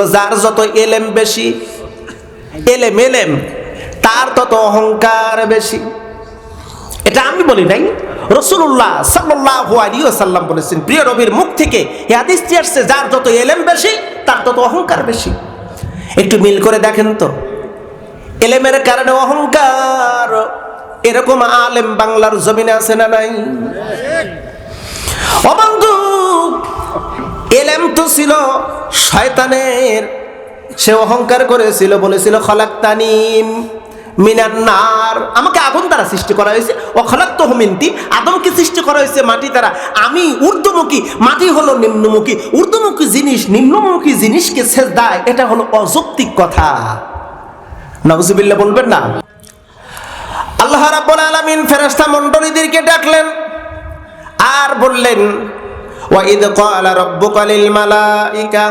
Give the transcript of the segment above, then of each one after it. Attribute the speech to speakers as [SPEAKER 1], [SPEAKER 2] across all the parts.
[SPEAKER 1] হলো যার যত এলেম বেশি, এলেম এলেম, তার তত অহংকার বেশি। এটা আমি বলি নাই। রসুল্লাহ সাল্লাল্লাহু আলাইহি ওয়াসাল্লাম বলেছেন, প্রিয় রবির মুখ থেকে হাদিসটি আসছে, যার যত এলেম বেশি, তার তত অহংকার বেশি। একটু মিল করে দেখেন তো। এলেমের কারণে অহংকার, এরকম আলেম বাংলার জমিনে আছে না নাই? অবন্ধু এলেম তো ছিল শয়তানের। সে অহংকার করেছিল, বলেছিল খলাক তানিম মিনার নার। আমাকে আগুন দ্বারা সৃষ্টি করা হয়েছে। ও খলাক তো মিনতি। আদমকে সৃষ্টি করা হয়েছে মাটি দ্বারা। আমি ঊর্ধ্বমুখী, মাটি হলো নিম্নমুখী। ঊর্ধ্বমুখী জিনিস, নিম্নমুখী জিনিসকে ছেদ দেয়। এটা হলো অযৌক্তিক কথা। নবজুবিল্লা বলবেন না। আল্লাহ রাব্বুল আলামিন ফেরেশতা মণ্ডলীদেরকে ডাকলেন আর বললেন ওয়াইদ ক্বালা রাব্বুকা লিল মালাইকা।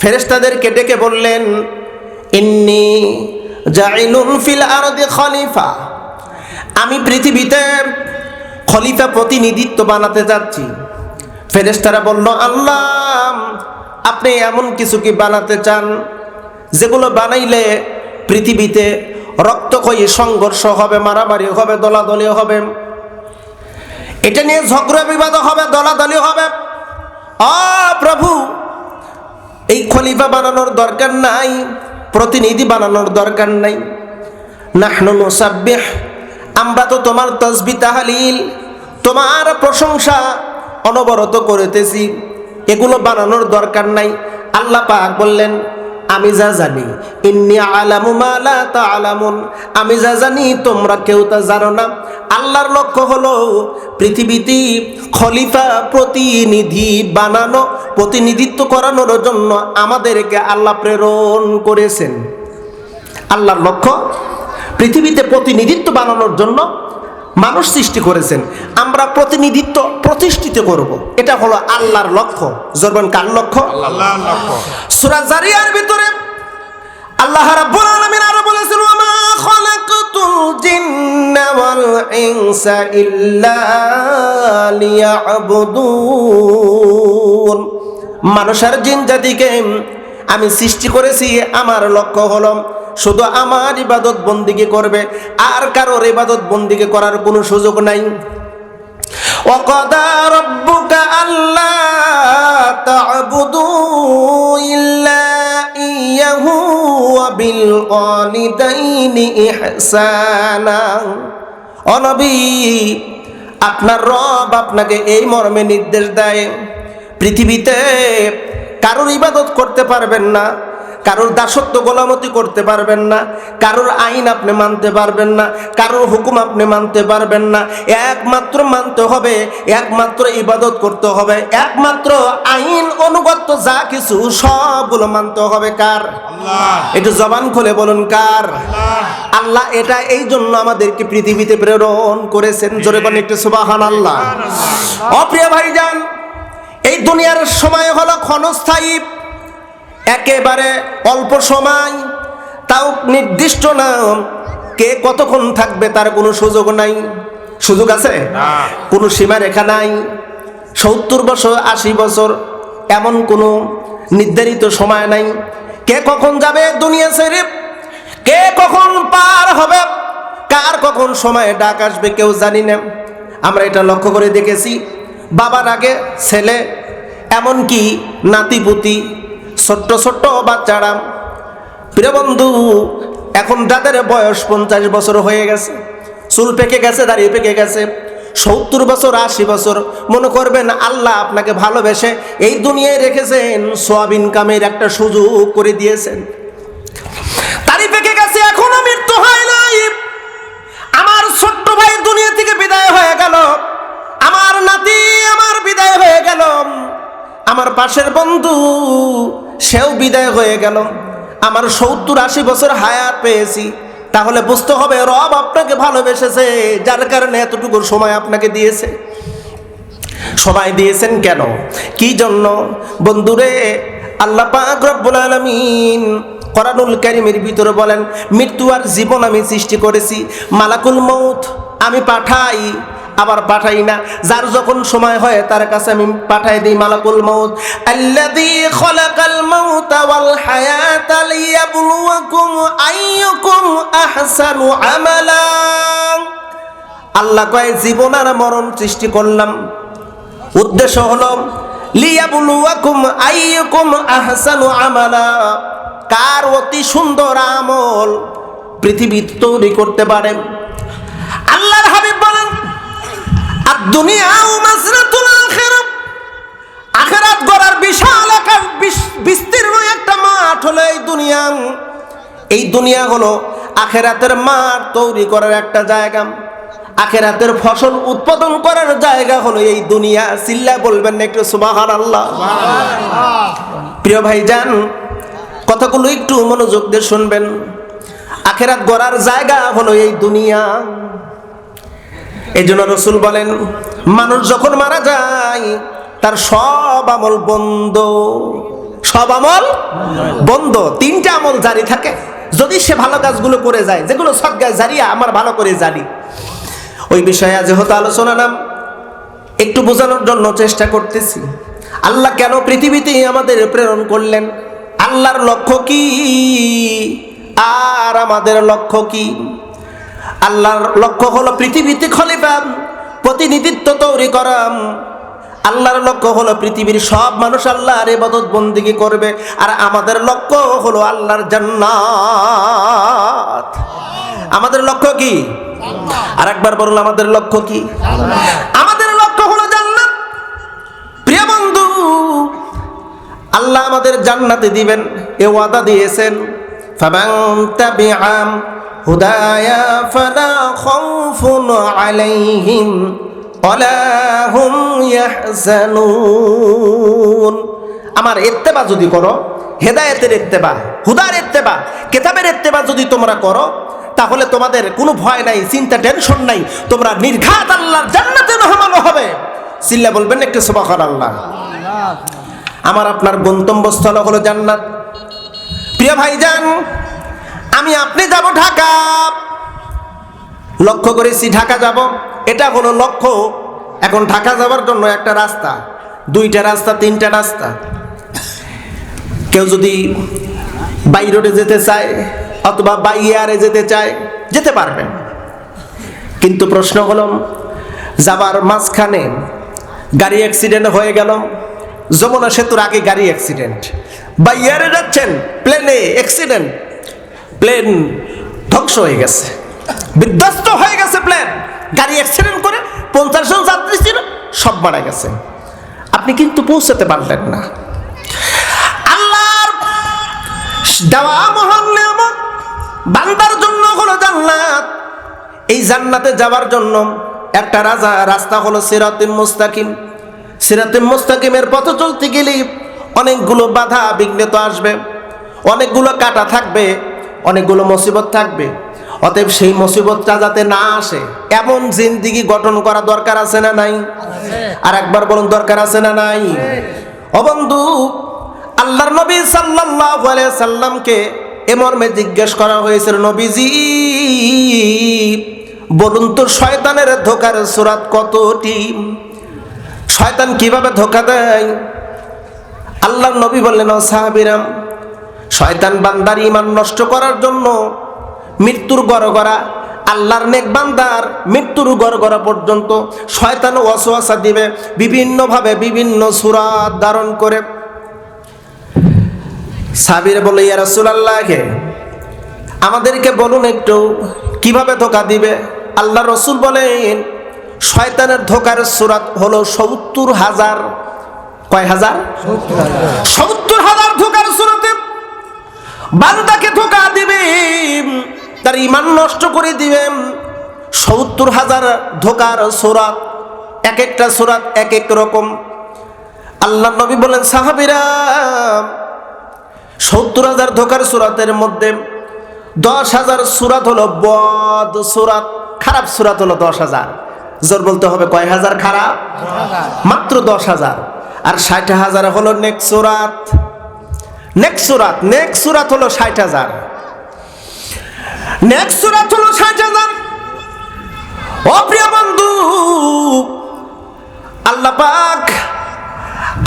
[SPEAKER 1] ফেরেশতাদেরকে ডেকে বললেন, ইন্নী জাইলুন ফিল আরদি খলিফা। আমি পৃথিবীতে খলিফা প্রতিনিধিত্ব বানাতে যাচ্ছি। ফেরেস্তারা বলল, আল্লাহ, আপনি এমন কিছু কি বানাতে চান যেগুলো বানাইলে পৃথিবীতে রক্তক্ষয়ী সংঘর্ষ হবে, মারামারি হবে দলাদলি হবে? এটা নিয়ে ঝগড়া বিবাদ হবে, দলাদলি হবে। অ প্রভু, এই খলিফা বানানোর দরকার নাই, প্রতিনিধি বানানোর দরকার নাই। নাহনু নুসাব্বিহ, আমরা তো তোমার তসবি তাহালিল, তোমার প্রশংসা অনবরত করিতেছি। এগুলো বানানোর দরকার নাই। আল্লাহ পাক বললেন আমি যা জানি, ইন্নি আলামু মালা তা আলামুন আমি যা জানি, তোমরা কেউ তা জানো না। আল্লাহর লক্ষ্য হলো পৃথিবীতে খলিফা প্রতিনিধি বানানো, প্রতিনিধিত্ব করানোর জন্য আমাদেরকে আল্লাহ প্রেরণ করেছেন। আল্লাহর লক্ষ্য, পৃথিবীতে প্রতিনিধিত্ব বানানোর জন্য মানুষ সৃষ্টি করেছেন আমরা প্রতিনিধিত্ব প্রতিষ্ঠিত করব। এটা হলো আল্লাহর লক্ষ্য। জরবান কার লক্ষ্য?
[SPEAKER 2] আল্লাহ লক্ষ্য।
[SPEAKER 1] সূরা জারিয়ার ভিতরে আল্লাহ রাব্বুল আলামিন আরও বলেছেন ওয়া মা খালাকতুল জিন্না ওয়াল ইনসা ইল্লা লিয়াবুদুন। মানুষ আর জিন জাতিকে আমি সৃষ্টি করেছি আমার লক্ষ্য হলো শুধু আমার ইবাদত বন্দিকে করবে আর কারোর ইবাদত বন্দিকে করার কোনো সুযোগ নাই وقضى ربك ألا تعبدوا إلا إياه وبالوالدين إحسانا অনবী আপনার রব আপনাকে এই মর্মে নির্দেশ দেয় পৃথিবীতে কারোর ইবাদত করতে পারবেন না কারোর দাসত্ব গোলামতি করতে পারবেন না কারোর আইন আপনি মানতে পারবেন না কারোর হুকুম আপনি মানতে পারবেন না। একমাত্র মানতে হবে একমাত্র ইবাদত করতে হবে একমাত্র আইন অনুগত্য যা কিছু সবগুলো মানতে হবে কার? একটু জবান খুলে বলুন কার? আল্লাহ। এটা এই জন্য আমাদেরকে পৃথিবীতে প্রেরণ করেছেন জোরে বলেন একটু সুবাহান আল্লাহ অপ্রিয় ভাইজান এই দুনিয়ার সময় হলো ক্ষণস্থায়ী একেবারে অল্প সময় তাও নির্দিষ্ট না কে কতক্ষণ থাকবে তার কোনো সুযোগ নাই। সুযোগ আছে। কোনো সীমারেখা নাই। সত্তর বছর আশি বছর এমন কোনো নির্ধারিত সময় নাই। কে কখন যাবে দুনিয়া ছেড়ে? কে কখন পার হবে? কার কখন সময় ডাক আসবে কেউ জানি না। আমরা এটা লক্ষ্য করে দেখেছি। বাবার আগে ছেলে এমনকি নাতিপুতি ছোট্ট ছোট্ট বাচ্চারা। প্রিয় বন্ধু, এখন যাদের বয়স পঞ্চাশ বছর হয়ে গেছে, চুল পেকে গেছে দাঁড়িয়ে পেকে গেছে, সত্তর বছর, আশি বছর, মনে করবেন আল্লাহ আপনাকে ভালোবেসে এই দুনিয়ায় রেখেছেন সোয়াবিন কামের একটা সুযোগ করে দিয়েছেন। দাড়ি পেকে গেছে মৃত্যু হয় আমার ছোট্ট থেকে বিদায় হয়ে গেল। আমার নাতি আমার বিদায় হয়ে গেল। আমার পাশের বন্ধু সেও বিদায় হয়ে গেল। আমার সত্তর আশি বছর হায়াত পেয়েছি। তাহলে বুঝতে হবে, রব আপনাকে ভালোবেসেছে, যার কারণে এতটুকু সময় আপনাকে দিয়েছে। সময় দিয়েছেন কেন? কি জন্য? বন্ধুরে, আল্লাহ পাক রব্বুল আলামিন কোরআনুল কারীমের ভিতরে বলেন, মৃত্যু আর জীবন আমি সৃষ্টি করেছি, মালাকুল মৌত আমি পাঠাই। আবার পাঠাই না। যার যখন সময় হয় তার কাছে আমি পাঠাই দিই মালাকুল মৌত আল্লাযী খালাকাল মাউতা ওয়াল আইয়ুকুম আহসানু আমালা। আল্লাহ কয়, জীবন আর মরণ সৃষ্টি করলাম। উদ্দেশ্য হলো, লিয়াবলুয়াকুম আইয়ুকুম আহসানু আমালা। কার অতি সুন্দর আমল পৃথিবী তৈরি করতে পারে আল্লাহর হাবিব বলেন আর দুনিয়া ও মাজরাতুল আখিরাহ আখেরাত গড়ার বিশাল আকার বিস- বিস্তীর্ণ একটা মাঠ হলো এই দুনিয়া। এই দুনিয়া হলো আখেরাতের মাঠ তৈরি করার একটা জায়গা। ফসল উৎপাদন করার জায়গা হলো এই দুনিয়া। চিল্লা বলবেন না একটু সুবাহান আল্লাহ প্রিয় ভাই যান কথাগুলো একটু মনোযোগ দিয়ে শুনবেন। আখেরাত গড়ার জায়গা হলো এই দুনিয়া। এই জন্য রসুল বলেন, মানুষ যখন মারা যায়, তার সব আমল বন্ধ। সব আমল বন্ধ। তিনটা আমল জারি থাকে। যদি সে ভালো কাজগুলো করে যায়, যেগুলো সব গাছ জারিয়া আমার ভালো করে জারি ওই বিষয়ে আজ হতো আলোচনা নাম, একটু বোঝানোর জন্য চেষ্টা করতেছি। আল্লাহ কেন পৃথিবীতে আমাদের প্রেরণ করলেন? আল্লাহর লক্ষ্য কি? আর আমাদের লক্ষ্য কি? আল্লাহর লক্ষ্য হলো পৃথিবীতে খলিফা প্রতিনিধিত্ব তৈরি করাম আল্লাহর লক্ষ্য হলো পৃথিবীর সব মানুষ আল্লাহর ইবাদত বন্দিগি করবে। আর আমাদের লক্ষ্য হলো আল্লাহর জান্নাত। আমাদের লক্ষ্য কি? আর একবার বলুন আমাদের লক্ষ্য কি? আমাদের লক্ষ্য হলো জান্নাত। প্রিয় বন্ধু আল্লাহ আমাদের জান্নাতে দিবেন এ ওয়াদা দিয়েছেন। তাবিআম হুদায়া ফালা খাউফুন আলাইহিম ওয়ালা হুম ইয়াহজানুন। আমার ইত্তেবা যদি করো, হেদায়েতের ইত্তেবা, হুদার ইত্তেবা, কেতাবের ইত্তেবা যদি তোমরা করো, তাহলে তোমাদের কোনো ভয় নাই, চিন্তা, টেনশন নাই, তোমরা নির্ঘাত আল্লাহর জান্নাতে মেহমান হবে। সিল্লা বলবেন একটু সুবাহ আল্লাহ আমার আপনার গন্তব্যস্থল হলো জান্নাত। প্রিয় ভাইজান আমি, আপনি যাব ঢাকা। লক্ষ্য করেছি ঢাকা যাব। এটা হলো লক্ষ্য। এখন ঢাকা যাওয়ার জন্য একটা রাস্তা। দুইটা রাস্তা, তিনটা রাস্তা। কেউ যদি বাই রোডে যেতে চায় অথবা বাই এয়ারে যেতে চায়, যেতে পারবেন কিন্তু প্রশ্ন হলো, যাবার মাঝখানে গাড়ি অ্যাক্সিডেন্ট হয়ে গেল। যমুনা সেতুর আগে গাড়ি অ্যাক্সিডেন্ট বা এয়ারে যাচ্ছেন প্লেনে অ্যাক্সিডেন্ট প্লেন ধ্বংস হয়ে গেছে। বিধ্বস্ত হয়ে গেছে প্লেন। গাড়ি অ্যাক্সিডেন্ট করে পঞ্চাশ জন যাত্রী ছিল, সব মারা গেছে। আপনি কিন্তু পৌঁছাতে পারলেন না। আল্লাহর দেওয়া মহান নিয়ামত বান্দার জন্য হলো জান্নাত। এই জান্নাতে যাওয়ার জন্য একটা রাজা, রাস্তা হলো সিরাতিম মুস্তাকিম। সিরাতিম মুস্তাকিমের পথ চলতে গেলে অনেকগুলো বাধা বিঘ্ন তো আসবে, অনেকগুলো কাটা থাকবে। অনেকগুলো মুসিবত থাকবে। অতএব সেই মুসিবতটা যাতে না আসে, এমন জিন্দিগি গঠন করা দরকার আছে না নাই? আর একবার বলুন, দরকার আছে না নাই? অবন্ধু আল্লাহর নবী সাল্লাল্লাহু আলাইহি সাল্লামকে এ মর্মে জিজ্ঞেস করা হয়েছিল, নবীজি, বলুন তো শয়তানের ধোকার সুরাত কতটি? শয়তান কীভাবে ধোকা দেয়? আল্লাহর নবী বললেন সাহাবিরাম শয়তান বান্দার ইমান নষ্ট করার জন্য মৃত্যুর গড়গড়া আল্লাহর নেক বান্দার মৃত্যুর গড়গড়া পর্যন্ত শয়তান ওয়াসওয়াসা দিবে বিভিন্নভাবে বিভিন্ন সুরাত ধারণ করে। সাবির বলে ইয়া রাসূলুল্লাহকে আমাদেরকে বলুন একটু কীভাবে ধোকা দিবে? আল্লাহ রসুল বলেন শয়তানের ধোকার সুরাত হলো সত্তর হাজার কয় হাজার। সত্তর হাজার ধোকার সুরাতে বান্দাকে ধোকা দিবে। তার ইমান নষ্ট করে দিবেন সত্তর হাজার ধোকার সোরাত, এক একটা সুরাত এক এক রকম। আল্লাহ নবী বলেন, সাহাবিরা, সত্তর হাজার ধোকার সুরাতের মধ্যে দশ হাজার সুরাত হলো বদ সুরাত, খারাপ সুরাত হলো দশ হাজার। জোর বলতে হবে, কয় হাজার খারাপ? মাত্র দশ হাজার। আর ষাট হাজার হলো নেক সুরাত। নেক সুরাত নেক সুরাত হলো ষাট হাজার। নেক সুরাত হলো ষাট হাজার। ও প্রিয় বন্ধু, আল্লাহ পাক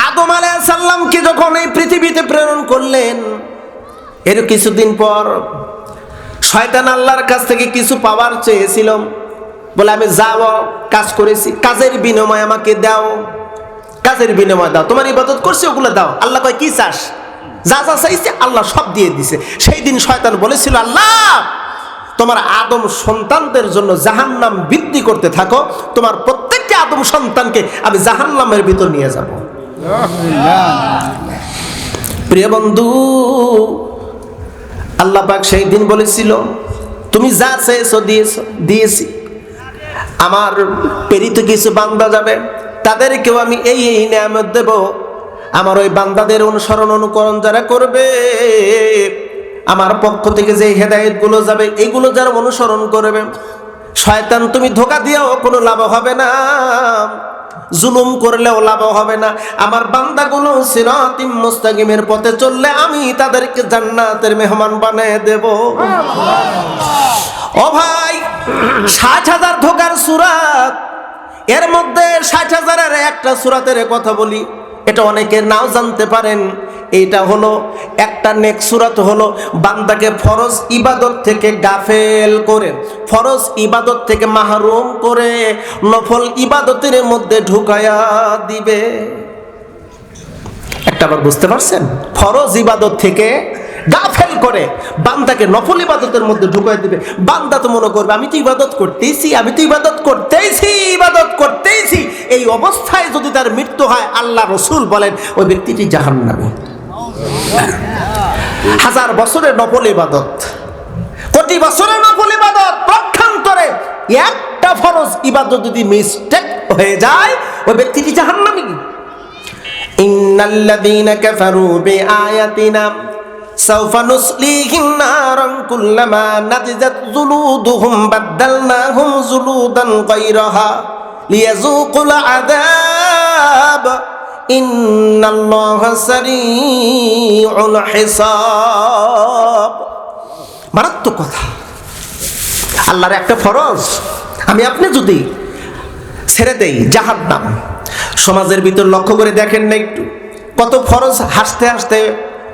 [SPEAKER 1] আদম আলাইহিস সাল্লামকে যখন এই পৃথিবীতে প্রেরণ করলেন, এর কিছুদিন পর শয়তান আল্লাহর কাছ থেকে কিছু পাওয়ার চেয়েছিলাম বলে, আমি যাও, কাজ করেছি। কাজের বিনিময় আমাকে দাও। কাজের বিনিময় দাও। তোমার ইবাদত করছি, ওগুলো দাও। আল্লাহ কয়, কি চাস? যা যা চাইছে আল্লাহ সব দিয়ে দিছে। সেই দিন শয়তান বলেছিল, আল্লাহ, তোমার আদম সন্তানদের জন্য জাহান্নাম বৃদ্ধি করতে থাকো। তোমার প্রত্যেকটা আদম সন্তানকে আমি জাহান্নামের ভিতর নিয়ে যাব। প্রিয় বন্ধু, আল্লাহ পাক সেই দিন বলেছিল, তুমি যা চেয়েছো, দিয়েছ, দিয়েছি। আমার প্রেরিত কিছু বান্দা যাবে, তাদেরকেও আমি এই এই নিয়ামত দেব। আমার ওই বান্দাদের অনুসরণ, অনুকরণ যারা করবে, আমার পক্ষ থেকে যে হেদায়েতগুলো যাবে এইগুলো যারা অনুসরণ করবে, শয়তান তুমি ধোকা দিয়েও কোনো লাভ হবে না। জুলুম করলেও লাভ হবে না। আমার বান্দাগুলো সিরাতিম মুস্তাকিমের পথে চললে আমি তাদেরকে জান্নাতের মেহমান বানিয়ে দেব। ও ভাই, ষাট হাজার ধোকার সুরাত, এর মধ্যে ষাট হাজারের একটা সুরাতের কথা বলি। এটা অনেকে নাও জানতে পারেন। এটা হলো একটা নেকসুরাত হলো বান্দাকে ফরজ ইবাদত থেকে গাফেল করে, ফরজ ইবাদত থেকে মাহরুম করে, নফল ইবাদতের মধ্যে ঢুকায়া দিবে। একটা বুঝতে পারছেন? ফরজ ইবাদত থেকে গাফেল করে, বান্দাকে নফল ইবাদতের মধ্যে ঢুকাই দিবে। বান্দা তো মনে করবে, আমি তো ইবাদত করতেইছি, আমি তো ইবাদত করতেইছি ইবাদত করতেইছি। এই অবস্থায় যদি তার মৃত্যু হয়, আল্লাহ রসুল বলেন, ওই ব্যক্তিটি জাহান্নামে। হাজার বছরের নফল ইবাদত, কোটি বছরের নফল ইবাদত পক্ষান্তরে একটা ফরজ ইবাদত যদি মিস্টেক হয়ে যায়, ওই ব্যক্তিটি জাহান্নামী। ইন্নাল্লাযীনা কাফারু বিআয়াতিনা سوف نصليهم نارا كلما نضجت جلودهم بدلناهم جلودا غيرها ليذوقوا العذاب إن الله سريع الحساب মারাত্মক কথা আল্লাহর একটা ফরজ আমি আপনি যদি ছেড়ে দেই জাহার নাম সমাজের ভিতর লক্ষ্য করে দেখেন না একটু কত ফরজ হাসতে হাসতে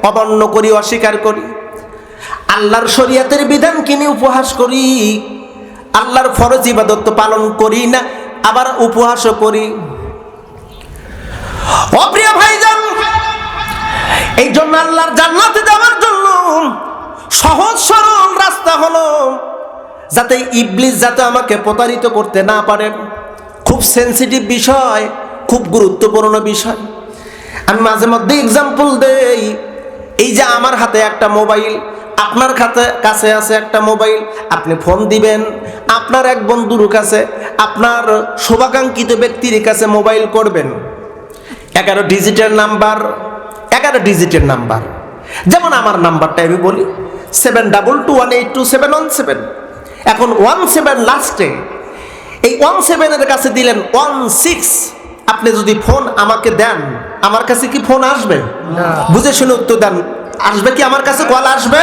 [SPEAKER 1] অমান্য করি, অস্বীকার করি। আল্লাহর শরিয়াতের বিধান কিনে উপহাস করি। আল্লাহর ফরজ ইবাদত পালন করি না, আবার উপহাসও করি। অপ্রিয় ভাইজান, এই জন্য আল্লাহর জান্নাতে যাওয়ার জন্য সহজ সরল রাস্তা হলো যাতে ইবলিস যাতে আমাকে প্রতারিত করতে না পারে খুব সেন্সিটিভ বিষয়, খুব গুরুত্বপূর্ণ বিষয়। আমি মাঝে মধ্যে এক্সাম্পল দেই। এই যে আমার হাতে একটা মোবাইল, আপনার খাতে কাছে আছে একটা মোবাইল, আপনি ফোন দিবেন, আপনার এক বন্ধুর কাছে আপনার শুভাকাঙ্ক্ষিত ব্যক্তির কাছে মোবাইল করবেন। এগারো ডিজিটের নাম্বার, এগারো ডিজিটের নাম্বার। যেমন আমার নাম্বারটা আমি বলি, seven double two one eight two seven one seven. এখন ওয়ান সেভেন লাস্টে, এই ওয়ান সেভেনের কাছে দিলেন ওয়ান সিক্স। আপনি যদি ফোন আমাকে দেন আমার কাছে কি ফোন আসবে? বুঝে শুনে উত্তর দেন। আসবে কি আমার কাছে কল আসবে?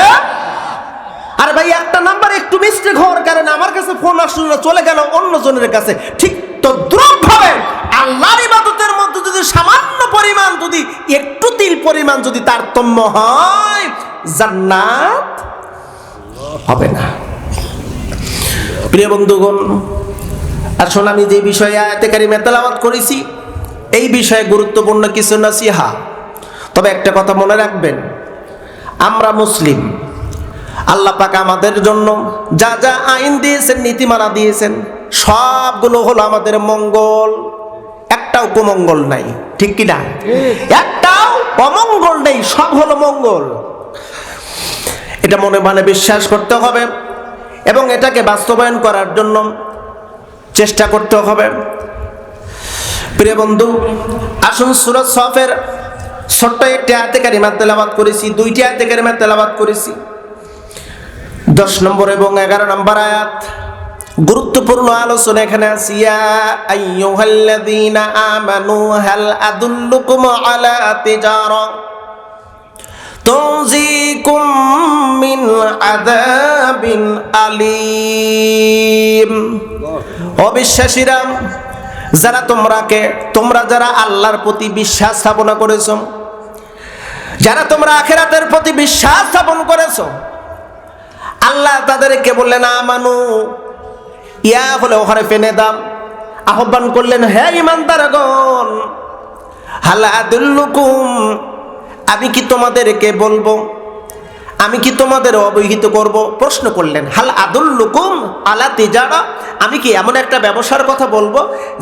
[SPEAKER 1] আরে ভাই একটা নাম্বার একটু মিস্টেক হওয়ার কারণে আমার কাছে ফোন আসলো না চলে গেল অন্য জনের কাছে। ঠিক তো ভাবে আল্লাহর ইবাদতের মধ্যে যদি সামান্য পরিমাণ যদি একটু তিল পরিমাণ যদি তারতম্য হয় জান্নাত হবে না। প্রিয় বন্ধুগণ আসলে আমি যে বিষয়ে আয়াতেকারী মেতালাবাদ করেছি এই বিষয়ে গুরুত্বপূর্ণ কিছু নাসিহা। তবে একটা কথা মনে রাখবেন, আমরা মুসলিম, আল্লাহ পাক আমাদের জন্য যা যা আইন দিয়েছেন, নীতিমালা দিয়েছেন, সবগুলো হলো আমাদের মঙ্গল। একটাও কুমঙ্গল নাই, ঠিক কি না? একটাও অমঙ্গল নেই, সব হলো মঙ্গল। এটা মনে মানে বিশ্বাস করতে হবে এবং এটাকে বাস্তবায়ন করার জন্য চেষ্টা করতে হবে। প্রিয় বন্ধু, আসুন সুরত সফের ছোট্ট একটি আয়তে কারিমার তেলাবাদ করেছি, দুইটি আয়তে কারিমার তেলাবাদ করেছি। দশ নম্বর এবং এগারো নম্বর আয়াত, গুরুত্বপূর্ণ আলোচনা এখানে আছে, ইয়া আইয়ুহাল্লাযীনা আমানু, হাল আদুল্লুকুম আলা তিজারা তুনজিকুম মিন আযাবিন আলীম। অবিশ্বাসীরা যারা তোমরাকে, তোমরা যারা আল্লাহর প্রতি বিশ্বাস স্থাপনা করেছ, যারা তোমরা আখেরাতের প্রতি বিশ্বাস স্থাপন করেছ, আল্লাহ তাদেরকে বললেন, আমানু। ইয়া হলে ওখানে ফেনে দাম আহ্বান করলেন হ্যাঁ ইমানদারগণ, হালা আদুল্লুকুম, আমি কি তোমাদেরকে বলব আমি কি তোমাদের অবহিত করব? প্রশ্ন করলেন হাল আদুল্লুকুম আলা তিজারা? আমি কি এমন একটা ব্যবসার কথা বলব?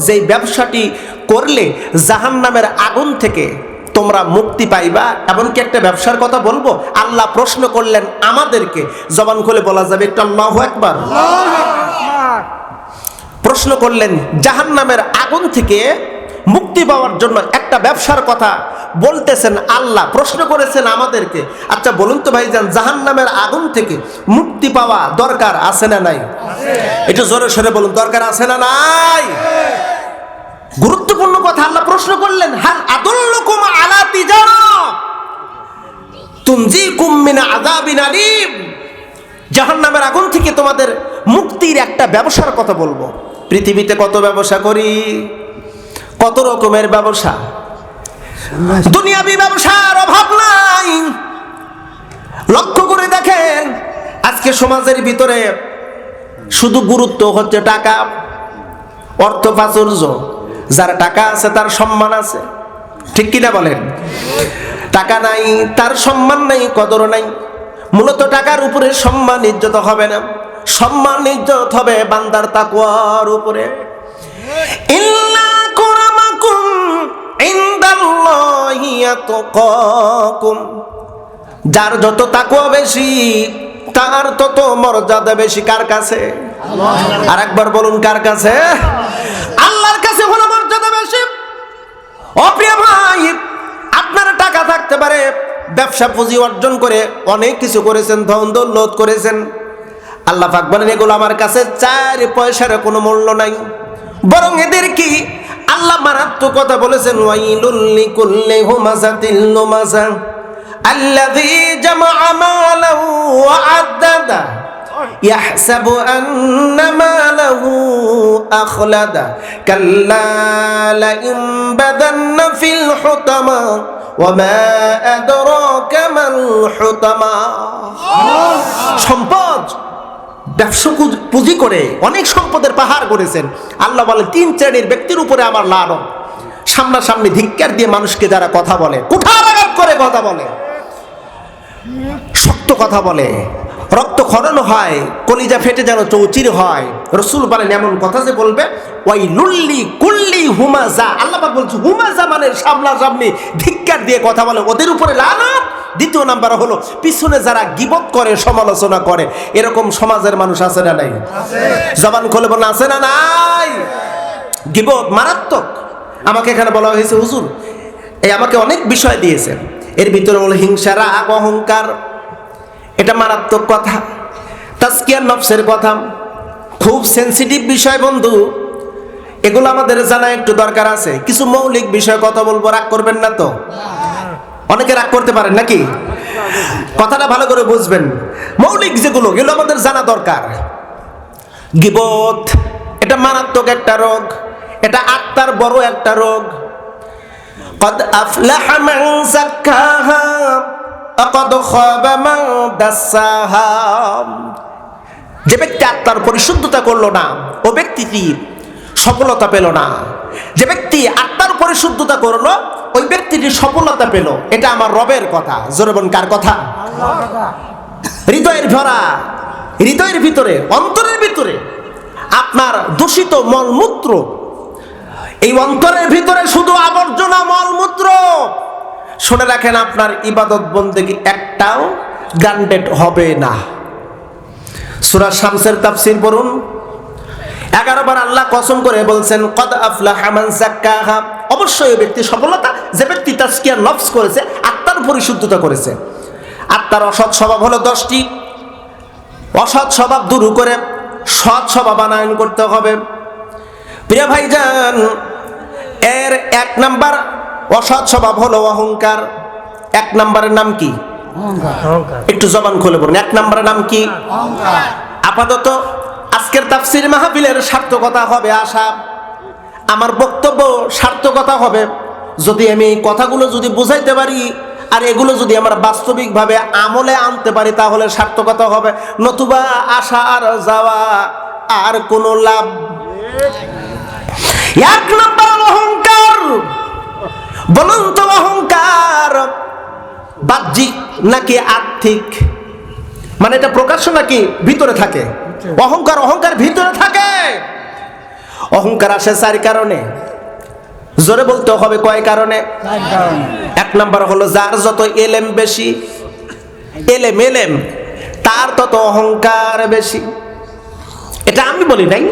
[SPEAKER 1] যেই ব্যবসাটি করলে জাহান নামের আগুন থেকে তোমরা মুক্তি পাইবা। এমনকি একটা ব্যবসার কথা বলব? আল্লাহ প্রশ্ন করলেন আমাদেরকে? জবান খুলে বলা যাবে একটু আল্লাহ একবার প্রশ্ন করলেন জাহান নামের আগুন থেকে মুক্তি পাওয়ার জন্য একটা ব্যবসার কথা বলতেছেন আল্লাহ, প্রশ্ন করেছেন আমাদেরকে। আচ্ছা বলুন তো ভাইজান জাহান নামের আগুন থেকে মুক্তি পাওয়া দরকার আছে না নাই? এটা জোরে সরে বলুন, দরকার আছে না নাই? গুরুত্বপূর্ণ কথা, আল্লাহ প্রশ্ন করলেন, হাল আদুল্লুকুম আলা তিজারা? তুনজিকুম মিন আযাবিন আলীম। জাহান্নামের আগুন থেকে তোমাদের মুক্তির একটা ব্যবসার কথা বলব। পৃথিবীতে কত ব্যবসা করি? কত রকমের ব্যবসা? দুনিয়াবি ব্যবসার অভাব নাই। লক্ষ্য করে দেখেন, আজকে সমাজের ভিতরে শুধু গুরুত্ব হচ্ছে টাকা, অর্থ প্রাচুর্য। যার টাকা আছে, তার সম্মান আছে। ঠিক কিনা বলেন? টাকা নাই, তার সম্মান নাই, কদর নাই। মূলত টাকার উপরে সম্মান ইজ্জত হবে না। সম্মান ইজ্জত হবে বান্দার তাকুয়ার উপরে। ইল্লা যার যত তাকুয়া বেশি তার তত মর্যাদা বেশি কার কাছে? আর একবার বলুন কার কাছে? আল্লাহর কাছে হলো মর্যাদা বেশি। অপ্রিয় ভাই আপনার টাকা থাকতে পারে ব্যবসা পুঁজি অর্জন করে অনেক কিছু করেছেন ধন দৌলত করেছেন। আল্লাহ পাক বলেন এগুলো আমার কাছে চার পয়সার কোনো মূল্য নাই। বরং এদের কি আল্লাহ মারাত্মক কথা বলেছেন ওয়াইলুল্লি কুল্লি হুমাজাতিল লুমাজা আল্লাযী জামআ মালাহু ওয়া আদ্দাদা يحسب أن ماله أخلد كلا لينبذن في الحطمة وما أدراك ما الحطمة সম্পদ ব্যবসা পুঁজি করে অনেক সম্পদের পাহাড় করেছেন আল্লাহ বলে তিন শ্রেণির ব্যক্তির উপরে আমার লাড় সামনাসামনি ধিক্কার দিয়ে মানুষকে যারা কথা বলে কুঠারাঘাত করে কথা বলে, শক্ত কথা বলে, রক্ত খনন হয়, কলিজা ফেটে যেন চৌচির হয়। রসুল বলেন, এমন কথা যে বলবে ওই লুল্লি কুল্লি হুমাজা। আল্লাহ বলছে, হুমাজা মানে সামনা সামনি ধিক্কার দিয়ে কথা বলে, ওদের উপরে লানত দ্বিতীয় নাম্বার হলো, পিছনে যারা গিবত করে, সমালোচনা করে, এরকম সমাজের মানুষ আছে না নাই? জবান খোলে বলেন, আছে না নাই? গিবত মারাত্মক। আমাকে এখানে বলা হয়েছে, হুজুর, এই আমাকে অনেক বিষয় দিয়েছে এর ভিতরে হলো হিংসা, রাগ, অহংকার। এটা মারাত্মক কথা। তাস্কিয়ার নফসের কথা। খুব সেন্সিটিভ বিষয়, বন্ধু। এগুলো আমাদের জানা একটু দরকার আছে। কিছু মৌলিক বিষয় কথা বলব, রাগ করবেন না তো? অনেকে রাগ করতে পারেন নাকি কথাটা ভালো করে বুঝবেন মৌলিক যেগুলো এগুলো আমাদের জানা দরকার গিবত এটা মারাত্মক একটা রোগ এটা আত্মার বড় একটা রোগ قد أفلح من زكاها وقد خاب من دساها যে ব্যক্তি আত্মার পরিশুদ্ধতা করলো না ও ব্যক্তিটি সফলতা পেল না যে ব্যক্তি আত্মার পরিশুদ্ধতা করলো ওই ব্যক্তিটি সফলতা পেল, এটা আমার রবের কথা। জোরে বোন কার কথা? হৃদয়ের ভরা, হৃদয়ের ভিতরে, অন্তরের ভিতরে আপনার দূষিত মলমূত্র। এই অন্তরের ভিতরে শুধু আবর্জনা মলমূত্র। শুনে রাখেন, আপনার ইবাদত বন্দেগী একটাও গ্রান্ডেড হবে না। সুরা শামসের তাফসির পড়ুন। এগারো বার আল্লাহ কসম করে বলছেন কদ আফলা হামান জাক্কাহা অবশ্যই ওই ব্যক্তি সফলতা যে ব্যক্তি তাস্কিয়া নফস করেছে আত্মার পরিশুদ্ধতা করেছে। আত্মার অসৎ স্বভাব হলো দশটি। অসৎ স্বভাব দূর করে সৎ স্বভাব আনায়ন করতে হবে। প্রিয় ভাইজান এর এক নাম্বার অসৎ স্বভাব হলো অহংকার। এক নাম্বারের নাম কি? একটু জবান খুলে বলুন এক নাম্বারের নাম কি? আপাতত আজকের তাফসির মাহফিলের সার্থকতা হবে আশা। আমার বক্তব্য সার্থকতা হবে। যদি আমি এই কথাগুলো যদি বুঝাইতে পারি, আর এগুলো যদি আমরা বাস্তবিকভাবে আমলে আনতে পারি, তাহলে সার্থকতা হবে। নতুবা আসা আর যাওয়া আর কোনো লাভ এক নম্বর অহংকার বলুন তো অহংকার। বাহ্যিক নাকি আর্থিক মানে এটা প্রকাশ্য নাকি ভিতরে থাকে? অহংকার অহংকার ভিতরে থাকে। অহংকার আসে চার কারণে। জোরে বলতে হবে কয় কারণে? এক নাম্বার হলো যার যত এলেম বেশি এলেম এলেম তার তত অহংকার বেশি। এটা আমি বলি নাই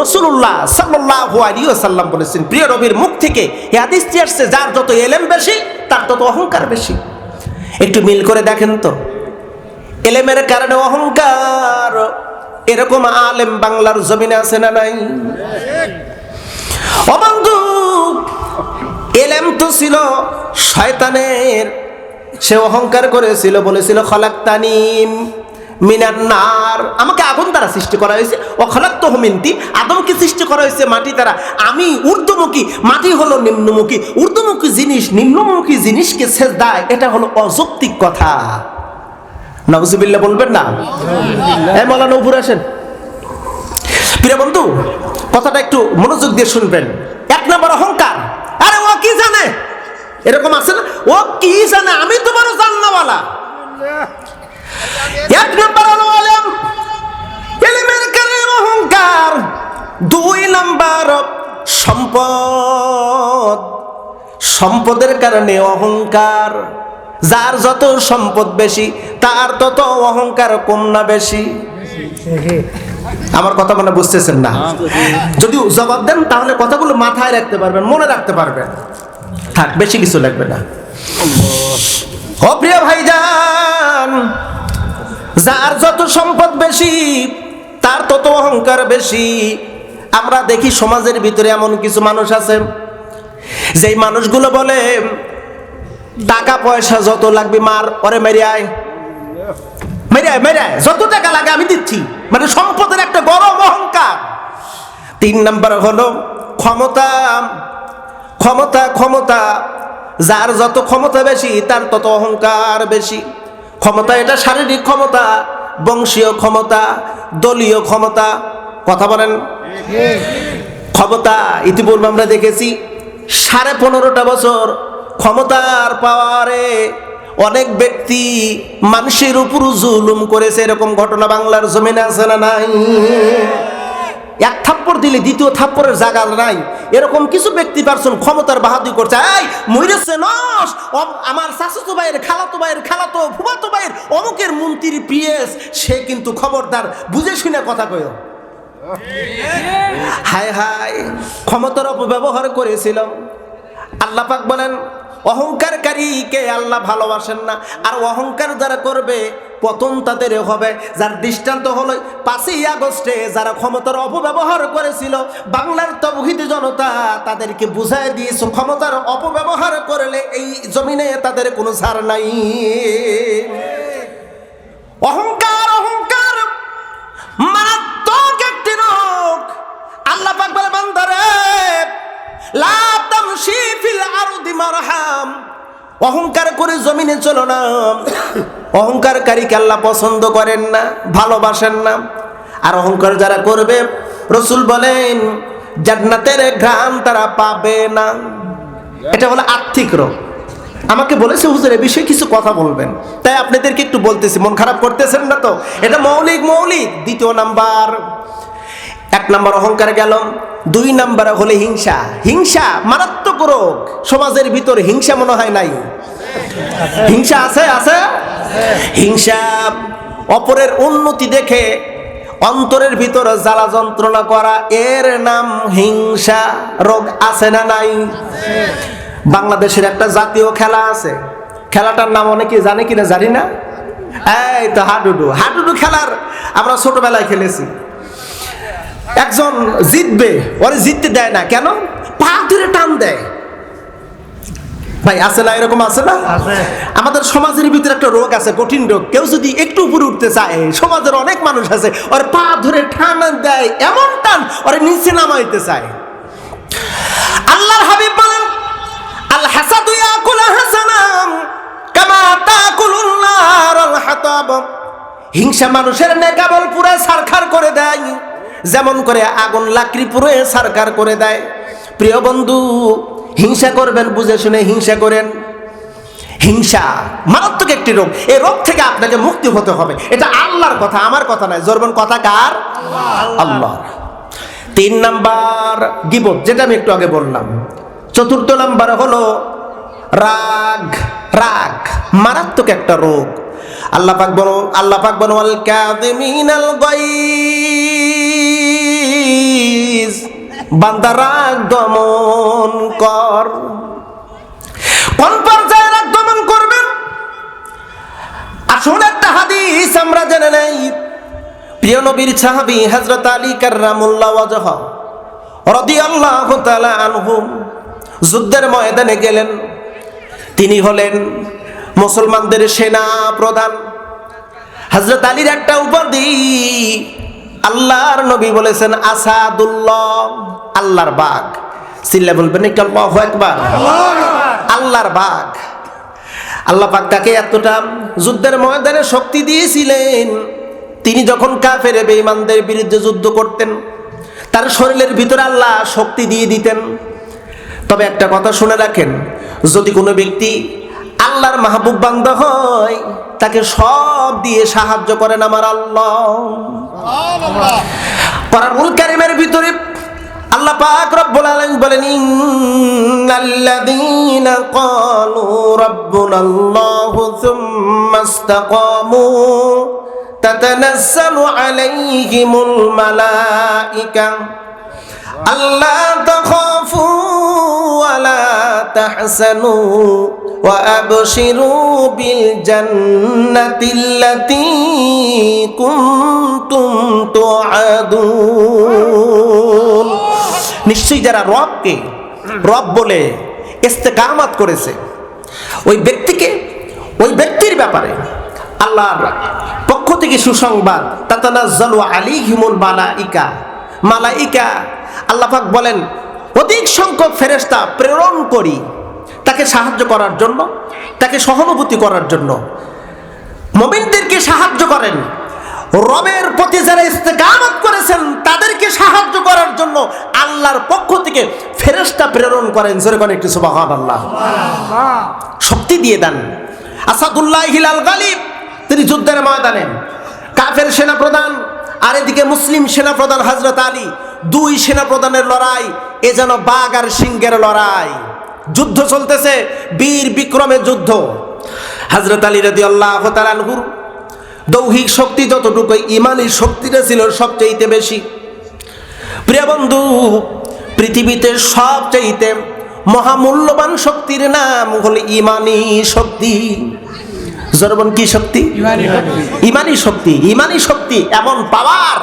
[SPEAKER 1] রসুল্লাহ সাল্লাল্লাহু আলাইহি ওয়াসাল্লাম বলেছেন প্রিয় রবির মুখ থেকে হাদিসটি আসছে যার যত এলেম বেশি তার তত অহংকার বেশি। একটু মিল করে দেখেন তো। এলেমের কারণে অহংকার। এরকম আলেম বাংলার জমিনে আছে না নাই? অবন্ধু এলেম তো ছিল, শয়তানের। সে অহংকার করেছিল, বলেছিল খলাক তানিম মিনার নার। আমাকে আগুন দ্বারা সৃষ্টি করা হয়েছে। ও খলাক তো আদমকে সৃষ্টি করা হয়েছে মাটি দ্বারা। আমি ঊর্ধ্বমুখী, মাটি হলো নিম্নমুখী। ঊর্ধ্বমুখী জিনিস, নিম্নমুখী জিনিসকে ছেদ দেয়। এটা হলো অযৌক্তিক কথা। নবজুবিল্লা বলবেন না? হ্যাঁ মৌলানা উপরে আসেন। প্রিয় বন্ধু কথাটা একটু মনোযোগ দিয়ে শুনবেন। এক নম্বর অহংকার। আরে ও কি জানে? এরকম আছে না? ও কি জানে? আমি তো বড় জান্নাওয়ালা। এক নম্বর হলো আলেম। এলিমের কারণে অহংকার। দুই নম্বর সম্পদ। সম্পদের কারণে অহংকার। যার যত সম্পদ বেশি তার তত অহংকার কম না বেশি আমার কথা মানে বুঝতেছেন না? যদি জবাব দেন তাহলে কথাগুলো মাথায় রাখতে পারবেন মনে রাখতে পারবেন। থাক বেশি কিছু লাগবে না। ও প্রিয় ভাইজান যার যত সম্পদ বেশি তার তত অহংকার বেশি। আমরা দেখি সমাজের ভিতরে এমন কিছু মানুষ আছে যেই মানুষগুলো বলে টাকা পয়সা যত লাগবে, মার, ওরে মেরে আয়। মেরে আয়, মেরে যত টাকা লাগে আমি দিচ্ছি। মানে সম্পদের একটা বড় অহংকার। তিন নাম্বার হলো ক্ষমতা। ক্ষমতা ক্ষমতা। যার যত ক্ষমতা বেশি, তার তত অহংকার বেশি। ক্ষমতা এটা শারীরিক ক্ষমতা, বংশীয় ক্ষমতা, দলীয় ক্ষমতা। কথা বলেন? ক্ষমতা, ইতিপূর্বে আমরা দেখেছি, সাড়ে পনেরোটা বছর ক্ষমতার পাওয়ারে অনেক ব্যক্তি মানুষের উপর জুলুম করেছে, এরকম ঘটনা বাংলার জমিনে আছে না নাই? এক থাপ্পড় দিলে দ্বিতীয় থাপ্পড়ের জায়গা নাই। এরকম কিছু ব্যক্তি পারছেন ক্ষমতার বাহাদুরি করছে। এই মইরেছে নস! আমার শাশুতো ভাইয়ের, খালাতো ভাইয়ের, খালাতো ফুবাতো ভাইয়ের, অমুকের মন্ত্রীর পিএস, সে কিন্তু খবরদার। বুঝে শুনে কথা কয়। হায় হায়, ক্ষমতার অপব্যবহার করেছিল আল্লাহ পাক বলেন অহংকারকারীকে আল্লাহ ভালোবাসেন না? আর অহংকার যারা করবে, পতন তাদের হবে। যার দৃষ্টান্ত হলো পাঁচই আগস্টে, যারা ক্ষমতার অপব্যবহার করেছিল, বাংলার তবহিদ জনতা তাদেরকে বুঝায় দিয়েছে, ক্ষমতার অপব্যবহার করলে এই জমিনে তাদের কোনো সার নাই। অহংকার অহংকার মারাত্মক একটি রোগ। আল্লাহ পাক বান্দারে অহংকার করে জমিনে চলো না। অহংকারকারীকে আল্লাহ পছন্দ করেন না, ভালোবাসেন না। আর অহংকার যারা করবে, রসুল বলেন, জান্নাতের ঘ্রাণ তারা পাবে না। এটা হলো আর্থিক রোগ। আমাকে বলেছে, হুজুর, এ বিষয়ে কিছু কথা বলবেন। তাই আপনাদেরকে একটু বলতেছি, মন খারাপ করতেছেন না তো? এটা মৌলিক মৌলিক। দ্বিতীয় নাম্বার এক নাম্বার অহংকার গেল, দুই নাম্বার হলে হিংসা। হিংসা মারাত্মক রোগ। সমাজের ভিতর হিংসা মনে হয় নাই। হিংসা আছে আছে? হিংসা অপরের উন্নতি দেখে অন্তরের ভিতরে জ্বালা যন্ত্রণা করা, এর নাম হিংসা। রোগ আছে না নাই? বাংলাদেশের একটা জাতীয় খেলা আছে। খেলাটার নাম অনেকে জানে কিনা জানি না? এই তো হাডুডু। হাডুডু খেলার আমরা ছোটবেলায় খেলেছি। একজন জিতবে ওরে জিততে দেয় না কেন? পা ধরে টান দেয়। ভাই আছে না এরকম আছে না? আমাদের সমাজের ভিতরে একটা রোগ আছে কঠিন রোগ। কেউ যদি একটু উপরে উঠতে চায় সমাজের অনেক মানুষ আছে ওর পা ধরে টান দেয় এমন টান ওরে নিচে নামাইতে চায়। আল্লাহর হাবিব বলেন আল হাসাদু ইয়াকুল হাসানাম কামা তাকুলুন নারাল হাতাব। হিংসা মানুষের নেকাবল পুরে সারখার করে দেয়। যেমন করে আগুন লাকড়ি পুরে সারখার করে দেয়। প্রিয় বন্ধু, হিংসা করবেন, বুঝে শুনে হিংসা করেন। হিংসা মারাত্মক একটি রোগ। এই রোগ থেকে আপনাকে মুক্তি হতে হবে। এটা আল্লাহর কথা, আমার কথা নয়। জরবেন কথা কার? আল্লাহর। তিন নাম্বার গিবত, যেটা আমি একটু আগে বললাম। চতুর্থ নাম্বার হলো রাগ। রাগ মারাত্মক একটা রোগ। আল্লাহ পাক বলো, আল্লাহ পাক বলো আল কাযিমিনাল গাইজ বান্দা রাগ দমন কর। কোন পর্যায়ে রাগ দমন করবেন? আসুন একটা হাদিস আমরা জেনে নেই। প্রিয় নবীর সাহাবী হযরত আলী কাররামুল্লাহ ওয়াজহ রাদিয়াল্লাহু তাআলা আনহুম যুদ্ধের ময়দানে গেলেন। তিনি হলেন মুসলমানদের সেনা প্রধান। হযরত আলীর একটা উপাধি আল্লাহর নবী বলেছেন, আসাদুল্লাহ, আল্লাহর বাঘ। চিল্লা বলবেন একটু আল্লাহু একবার আল্লাহর বাঘ। আল্লাহ পাক তাকে এতটা যুদ্ধের ময়দানে শক্তি দিয়েছিলেন। তিনি যখন কাফের, বেঈমানদের বিরুদ্ধে যুদ্ধ করতেন, তার শরীরের ভিতরে আল্লাহ শক্তি দিয়ে দিতেন। তবে একটা কথা শুনে রাখেন, যদি কোনো ব্যক্তি আল্লাহর মাহবুব বান্দা হয়, তাকে সব দিয়ে সাহায্য করেন আমার আল্লাহ। কোরআনুল কারীমের ভিতরে আল্লাহ পাক রব্বুল আলামিন বলেন, ইন্নাল্লাযীনা ক্বালু রাব্বুনাল্লাহু থুম্মা ইসতাকামু তাতানাজ্জালু আলাইহিমুল মালাইকা নিশ্চয়ই যারা রবকে, রব বলে ইস্তেকামাত করেছে, ওই ব্যক্তিকে, ওই ব্যক্তির ব্যাপারে আল্লাহর পক্ষ থেকে সুসংবাদ, তাতানাজ্জালু আলাইহিমুল মালাইকা মালাইকা আল্লাহ পাক বলেন, অধিক সংখ্যক ফেরেশতা প্রেরণ করি তাকে সাহায্য করার জন্য, তাকে সহানুভূতি করার জন্য। মোমিনদেরকে সাহায্য করেন। রবের প্রতি যারা ইস্তেকামত করেছেন, তাদেরকে সাহায্য করার জন্য আল্লাহর পক্ষ থেকে ফেরেশতা প্রেরণ করেন। জোরে কোন একটি সুবহান আল্লাহ শক্তি দিয়ে দেন। আসাদুল্লাহ হিলাল গালিব, তিনি যুদ্ধের ময়দানে। কাফের সেনা প্রধান আর এদিকে মুসলিম সেনা প্রধান হজরত আলী দুই সেনা প্রধানের লড়াই এ যেন বাঘ আর সিংহের লড়াই। যুদ্ধ চলতেছে বীর বিক্রমের যুদ্ধ। হজরত আলী রদি আল্লাহ তালানহুর দৌহিক শক্তি যতটুকু ইমানি শক্তিটা ছিল সবচেয়ে বেশি। প্রিয় বন্ধু পৃথিবীতে সবচাইতে মহামূল্যবান শক্তির নাম হল ইমানি শক্তি। জরবন কি শক্তি? ইমানি শক্তি। ইমানি শক্তি এমন পাওয়ার